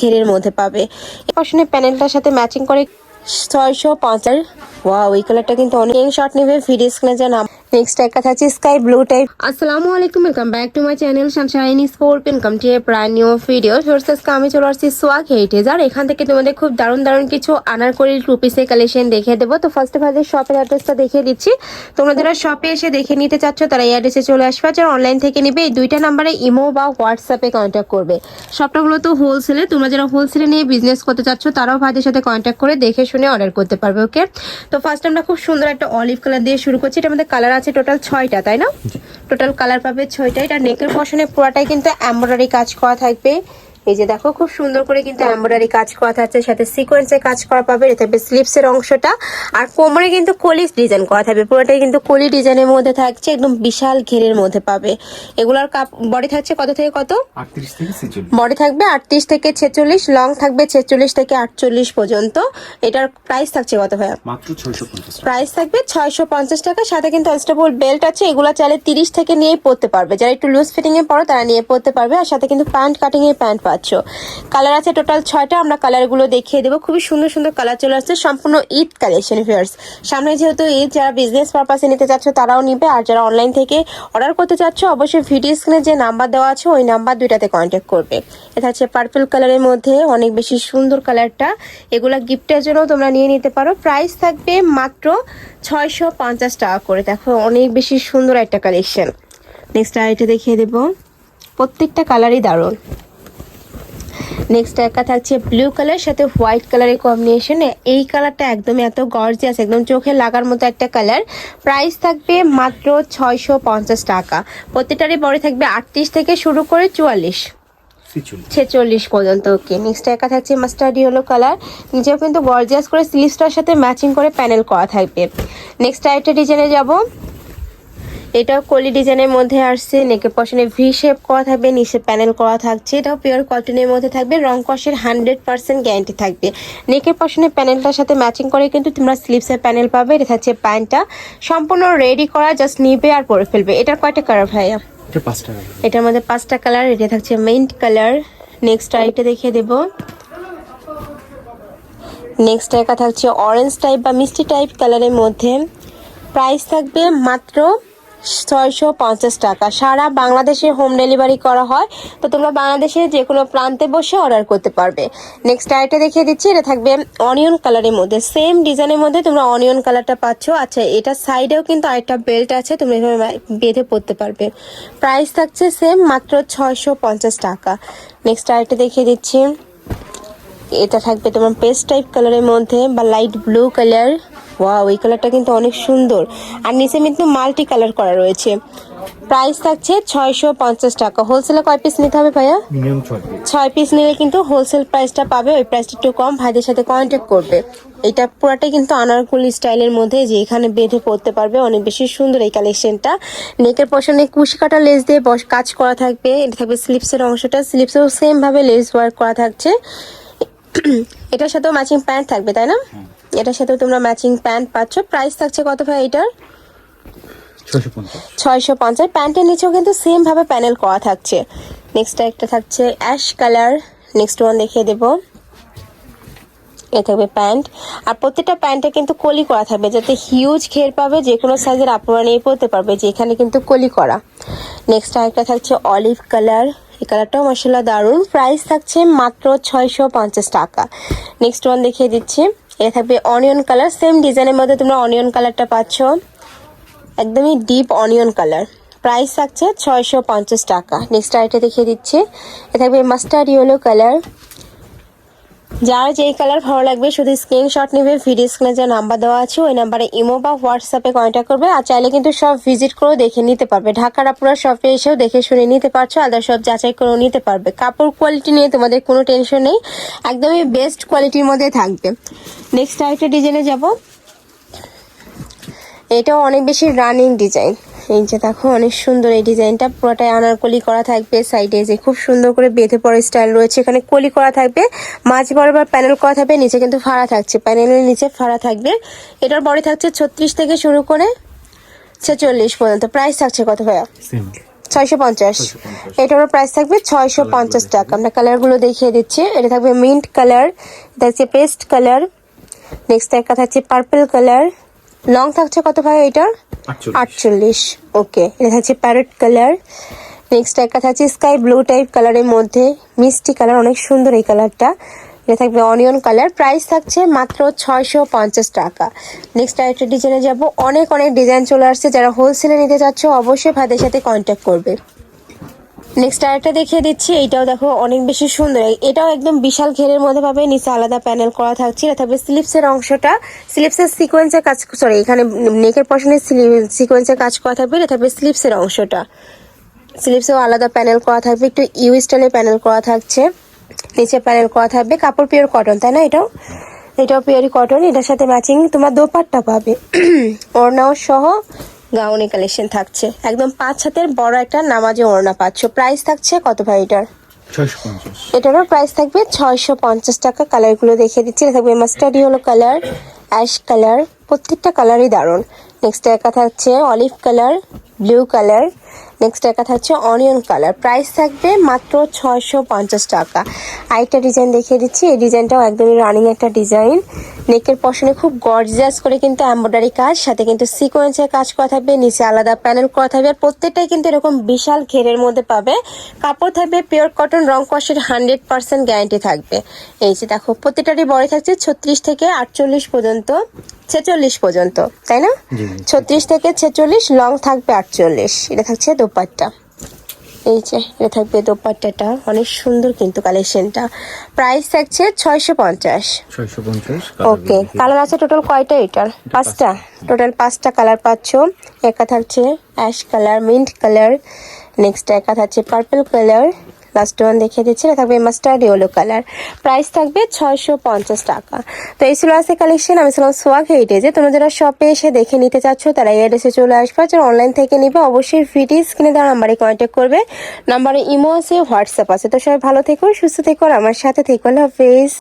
ঘেরের মধ্যে পাবে। এই প্যানেলটার সাথে ম্যাচিং করে ছয়শো পঞ্চাশ। ওয়াও এই কালারটা কিন্তু অনেক। শর্ট নেবে ভিডিও স্ক্রিনে যে নাম নেক্সট একটা থাকছে স্কাই ব্লু টাইপ আসসালামু আলাইকুম welcome back to my channel sunshine sport welcome to a brand new video সোর্সেসকে আমি চলে আসছি সোয়াক হেরিটেজ আর এখান থেকে তোমাদের খুব দারুণ দারুণ কিছু আনারকলি টু পিসের কালেকশন দেখিয়ে দেবো। তো ফার্স্ট অফ অল শপের অ্যাড্রেসটা দেখিয়ে দিচ্ছি, তোমরা যারা শপে এসে দেখে নিতে চাচ্ছ, তারা এই অ্যাড্রেসে চলে আসবে। যারা অনলাইন থেকে নিবে, এই দুইটা নাম্বারে ইমো বা হোয়াটসঅ্যাপে কন্ট্যাক্ট করবে। সবটা হলো তো হোলসেলে তোমরা যারা হোলসেলে নিয়ে বিজনেস করতে চাচ্ছ, তারাও ভাইদের সাথে কন্ট্যাক্ট করে দেখে শুনে অর্ডার করতে পারবে ওকে তো ফার্স্ট আমরা খুব সুন্দর একটা অলিভ কালার দিয়ে শুরু করছি। এটা আমাদের কালার আছে টোটাল ছয়টা তাই না? টোটাল কালার পাবে ছয়টা এটা নেকের পশনে পুরাটাই কিন্তু এমব্রয়ডারি কাজ করা থাকবে। এই যে দেখো খুব সুন্দর করে কিন্তু এমব্রয়ডারি কাজ করা থাকছে সাথে সিকোয়েন্সে কাজ করা পাবে এটা থাকবে স্লিপসের অংশটা। আর কোমরে কিন্তু কলিস ডিজাইন করা থাকবে পুরোটাই কিন্তু কলি ডিজাইনের মধ্যে থাকছে একদম বিশাল ঘেরের মধ্যে পাবে। এগুলোর কাপ বডি থাকছে কত থেকে কত? বডি থাকবে আটত্রিশ থেকে ছেচল্লিশ লং থাকবে ছেচল্লিশ থেকে আটচল্লিশ পর্যন্ত। এটার প্রাইস থাকছে কত ভাইয়া? প্রাইস থাকবে ছয়শো পঞ্চাশ টাকা সাথে কিন্তু আনস্টেবল বেল্ট আছে এগুলো চাইলে তিরিশ থেকে নিয়ে পরতে পারবে। যারা একটু লুজ ফিটিং এ পড়ো তারা নিয়ে পরতে পারবে আর সাথে কিন্তু প্যান্ট কাটিং এর প্যান্ট পাচ্ছ কালার আছে টোটাল ছয়টা, আমরা কালারগুলো দেখিয়ে দেবো। খুবই সুন্দর সুন্দর কালার চলে আসছে, সম্পূর্ণ ঈদ কালেকশন ফিয়ার্স সামনে যেহেতু ঈদ যারা বিজনেস পারপাসে নিতে চাচ্ছ, তারাও নিবে। আর যারা অনলাইন থেকে অর্ডার করতে চাচ্ছ, অবশ্যই ভিডিও স্ক্রিনে যে নাম্বার দেওয়া আছে, ওই নাম্বার দুইটাতে কন্ট্যাক্ট করবে। এটা হচ্ছে পার্পল কালারের মধ্যে অনেক বেশি সুন্দর কালারটা এগুলা গিফটের জন্য তোমরা নিয়ে নিতে পারো। প্রাইস থাকবে মাত্র ছয়শো পঞ্চাশ টাকা করে। দেখো, অনেক বেশি সুন্দর একটা কালেকশন নেক্সট আরেকটা দেখিয়ে দেবো। প্রত্যেকটা কালারই দারুণ। নেক্সট একটা থাকছে ব্লু কালার সাথে হোয়াইট কালারের কম্বিনেশন এই কালারটা একদম এত গর্জিয়াস একদম চোখে লাগার মতো একটা কালার প্রাইস থাকবে মাত্র ছয়শো পঞ্চাশ টাকা। প্রত্যেকটারই বড় থাকবে আটত্রিশ থেকে শুরু করে চুয়াল্লিশ। ছেচল্লিশ। পর্যন্ত ওকে নেক্সট একা থাকছে মাস্টার্ড ইয়েলো কালার নিচেও কিন্তু গর্জিয়াস করে স্লিভসটার সাথে ম্যাচিং করে প্যানেল করা থাকবে। নেক্সট আরেকটা ডিজাইনে যাব। এটাও কলি ডিজাইনের মধ্যে আসছে নেকের পশনে ভি শেপ করা থাকবে নিচে প্যানেল করা থাকছে এটাও পিওর কটনের মধ্যে থাকবে রং কষের হান্ড্রেড পার্সেন্ট গ্যারান্টি থাকবে। নেকের পশনে প্যানেলটার সাথে ম্যাচিং করে কিন্তু তোমরা স্লিভসের প্যানেল পাবে এটা থাকছে প্যান্টটা সম্পূর্ণ রেডি করা জাস্ট নিবে আর পরে ফেলবে। এটার কয়টা কালার ভাইয়া? এটা এটার মধ্যে পাঁচটা কালার এটা থাকছে মেইন্ট কালার নেক্সট আরেকটা দেখিয়ে দেব। নেক্সট একটা থাকছে অরেঞ্জ টাইপ বা মিষ্টি টাইপ কালারের মধ্যে। প্রাইস থাকবে মাত্র ছয়শো পঞ্চাশ টাকা। সারা বাংলাদেশে হোম ডেলিভারি করা হয়। তো তোমরা বাংলাদেশে যে কোনো প্রান্তে বসে অর্ডার করতে পারবে। নেক্সট আরেকটা দেখিয়ে দিচ্ছি, এটা থাকবে অনিয়ন কালারের মধ্যে। সেম ডিজাইনের মধ্যে তোমরা অনিয়ন কালারটা পাচ্ছ। আচ্ছা এটা সাইডেও কিন্তু আরেকটা বেল্ট আছে তুমি এভাবে বেঁধে পরতে পারবে। প্রাইস থাকছে সেম মাত্র ছয়শো পঞ্চাশ টাকা। নেক্সট আরেকটা দেখিয়ে দিচ্ছি। এটা থাকবে তোমার পেস্ট টাইপ কালারের মধ্যে, বা লাইট ব্লু কালার ওয়াও এই কালারটা কিন্তু অনেক সুন্দর। আর নিচে কিন্তু মাল্টি কালার করা রয়েছে। প্রাইস থাকছে ছয়শো পঞ্চাশ টাকা। হোলসেলে কয় পিস নিতে হবে ভাইয়া? ছয় পিস নিলে কিন্তু হোলসেল প্রাইসটা পাবে। ওই প্রাইসটা একটু কম। ভাইদের সাথে কন্ট্যাক্ট করবে। এটা পুরাটাই কিন্তু আনারকুলি স্টাইলের মধ্যে যে এখানে বেঁধে পড়তে পারবে। অনেক বেশি সুন্দর এই কালেকশনটা নেকের পশনে কুশি কাটা লেস দিয়ে বস কাজ করা থাকবে। এটা থাকবে স্লিপসের অংশটা। স্লিপসেও সেম ভাবে লেস ওয়ার্ক করা থাকছে। এটার সাথেও ম্যাচিং প্যান্ট থাকবে তাই না? এটার সাথেও তোমরা ম্যাচিং প্যান্ট পাচ্ছ। প্রাইস থাকছে কত ভাই এটার? ছয়শো পঞ্চাশ। প্যান্টের নিচেও কিন্তু সেম ভাবে প্যানেল করা থাকছে। নেক্সট একটা থাকছে অ্যাশ কালার নেক্সট ওয়ান দেখিয়ে দেব। এ থাকবে প্যান্ট আর প্রত্যেকটা প্যান্টে কিন্তু কলি করা থাকবে যাতে হিউজ ঘের পাবে যে কোনো সাইজের আপুরা নিয়ে পরতে পারবে যে এখানে কিন্তু কলি করা। নেক্সট আরেকটা থাকছে অলিভ কালার এই কালারটাও মশলা দারুণ। প্রাইস থাকছে মাত্র ছয়শো পঞ্চাশ টাকা। নেক্সট ওয়ান দেখিয়ে দিচ্ছি। এটা থাকবে অনিয়ন কালার সেম ডিজাইনের মধ্যে তোমরা অনিয়ন কালারটা পাচ্ছ। একদমই ডিপ অনিয়ন কালার প্রাইস থাকছে ছয়শো পঞ্চাশ টাকা। নেক্সট আরেকটা দেখিয়ে দিচ্ছি। এ থাকবে মাস্টার্ড ইয়েলো কালার যার যেই কালার ভালো লাগবে, শুধু স্ক্রিনশট নেবে ভিডিও স্ক্রিনে যে নাম্বার দেওয়া আছে, ওই নাম্বারে ইমো বা হোয়াটসঅ্যাপে কন্ট্যাক্ট করবে আর চাইলে কিন্তু সব ভিজিট করেও দেখে নিতে পারবে। ঢাকার আপুরা শপে এসেও দেখে শুনে নিতে পারছ আদার সব যাচাই করেও নিতে পারবে। কাপড় কোয়ালিটি নিয়ে তোমাদের কোনো টেনশন নেই, একদমই বেস্ট কোয়ালিটির মধ্যে থাকবে। নেক্সট আরেকটা ডিজাইনে যাব। এটাও অনেক বেশি রানিং ডিজাইন এই যে দেখো অনেক সুন্দর এই ডিজাইনটা। পুরোটাই আনারকলি করা থাকবে সাইডে যে খুব সুন্দর করে বেঁধে পড়ে স্টাইল রয়েছে। এখানে কলি করা থাকবে। মাঝ বরাবর প্যানেল করা থাকবে। নিচে কিন্তু ফাড়া থাকছে। প্যানেলের নিচে ফাড়া থাকবে। এটার বডি থাকছে ছত্রিশ থেকে শুরু করে ছেচল্লিশ পর্যন্ত। প্রাইস থাকছে কত ভাইয়া? ছয়শো পঞ্চাশ। 650 এটারও প্রাইস থাকবে ছয়শো পঞ্চাশ টাকা। আমরা কালারগুলো দেখিয়ে দিচ্ছি। এটা থাকবে মিন্ট কালার এটা হচ্ছে পেস্ট কালার নেক্সট একটা থাকছে পার্পল কালার লং থাকছে কত ভাই এটার আটচল্লিশ। ওকে এটা থাকছে প্যারেট কালার নেক্সট একটা থাকছে স্কাই ব্লু টাইপ কালারের মধ্যে মিষ্টি কালার অনেক সুন্দর এই কালারটা এটা থাকবে অনিয়ন কালার প্রাইস থাকছে মাত্র ছয়শো পঞ্চাশ টাকা। নেক্সট আরেকটা ডিজাইনে যাব। অনেক অনেক ডিজাইন চলে আসছে। যারা হোলসেলে নিতে চাচ্ছ, অবশ্যই ভাইদের সাথে কন্ট্যাক্ট করবে। নেক্সট আরেকটা দেখিয়ে দিচ্ছি, এইটাও দেখো অনেক বেশি সুন্দর। এটাও একদম বিশাল ঘেরের মধ্যে পাবে, নিচে আলাদা প্যানেল করা থাকছে। এটা থাকবে স্লিপসের অংশটা। স্লিপসের সিকোয়েন্সের কাজ সরি এখানে নেকের পশনে সিকোয়েন্সের কাজ করা থাকবে, এটা থাকবে স্লিপসের অংশটা। স্লিপসেও আলাদা প্যানেল করা থাকবে, একটু ইউ স্টাইলের প্যানেল করা থাকছে। নিচে প্যানেল করা থাকবে, কাপড় পিওর কটন তাই না এটাও? এটাও পিওরই কটন এটার সাথে ম্যাচিং তোমার দোপাট্টা পাবে। ওড়নাও সহ গাউনি কালেকশন থাকছে। একদম পাঁচ হাতের বড় একটা নামাজে ওড়না পাচ্ছ। প্রাইস থাকছে কত ভাই এটার? এটারও প্রাইস থাকবে ছয়শো পঞ্চাশ টাকা। কালারগুলো দেখিয়ে দিচ্ছি। এটা থাকবে মাস্টার্ড হলো কালার অ্যাশ কালার প্রত্যেকটা কালারই দারুণ। নেক্সট একা থাকছে olive colour blue colour next একা থাকছে অনিয়ন কালার প্রাইস থাকবে মাত্র ছয়শো পঞ্চাশ টাকা। আরেকটা ডিজাইন দেখিয়ে দিচ্ছি। এই ডিজাইনটাও একদমই রানিং একটা ডিজাইন নেকের পশনে খুব গর্জিয়াস করে কিন্তু এম্ব্রয়ডারি কাজ সাথে কিন্তু সিকোয়েন্সের কাজ করা থাকবে নিচে আলাদা প্যানেল করা থাকবে আর প্রত্যেকটাই কিন্তু এরকম বিশাল ঘেরের মধ্যে পাবে। কাপড় থাকবে পিওর কটন রং কষের হান্ড্রেড পার্সেন্ট গ্যারান্টি থাকবে। এই যে দেখো প্রত্যেকটারই বড় থাকছে ছত্রিশ থেকে আটচল্লিশ পর্যন্ত ছেচল্লিশ পর্যন্ত তাই না। ছত্রিশ থেকে ছেচল্লিশ লং থাকবে আটচল্লিশ। এটা থাকছে দোপাট্টা। এই যে এটা থাকবে দোপাট্টাটা। অনেক সুন্দর কিন্তু কালেকশনটা। প্রাইস থাকছে ছয়শো পঞ্চাশ। ওকে কালার আছে টোটাল কয়টা এটার পাঁচটা? টোটাল পাঁচটা কালার পাচ্ছ। একা থাকছে ash colour mint colour. Next একা থাকছে পার্পল কালার। লাস্ট ওয়ান দেখিয়ে দিচ্ছি। এটা থাকবে মাস্টার্ড ইয়েলো কালার প্রাইস থাকবে ছয়শো পঞ্চাশ টাকা। তো এই ছিল আছে কালেকশন আমি ছিলাম সোয়াক হেরিটেজে তোমরা যারা শপে এসে দেখে নিতে চাচ্ছ, তারা এই অ্যাড্রেসে চলে আসবে। যারা অনলাইন থেকে নিবে, অবশ্যই ভিডিও স্ক্রিনে দেওয়া নাম্বারে কন্ট্যাক্ট করবে। নাম্বারে ইমো আছে হোয়াটসঅ্যাপ আছে। তো সবাই ভালো থেকো, সুস্থ থেকো আমার সাথে থেকো। হাফেজ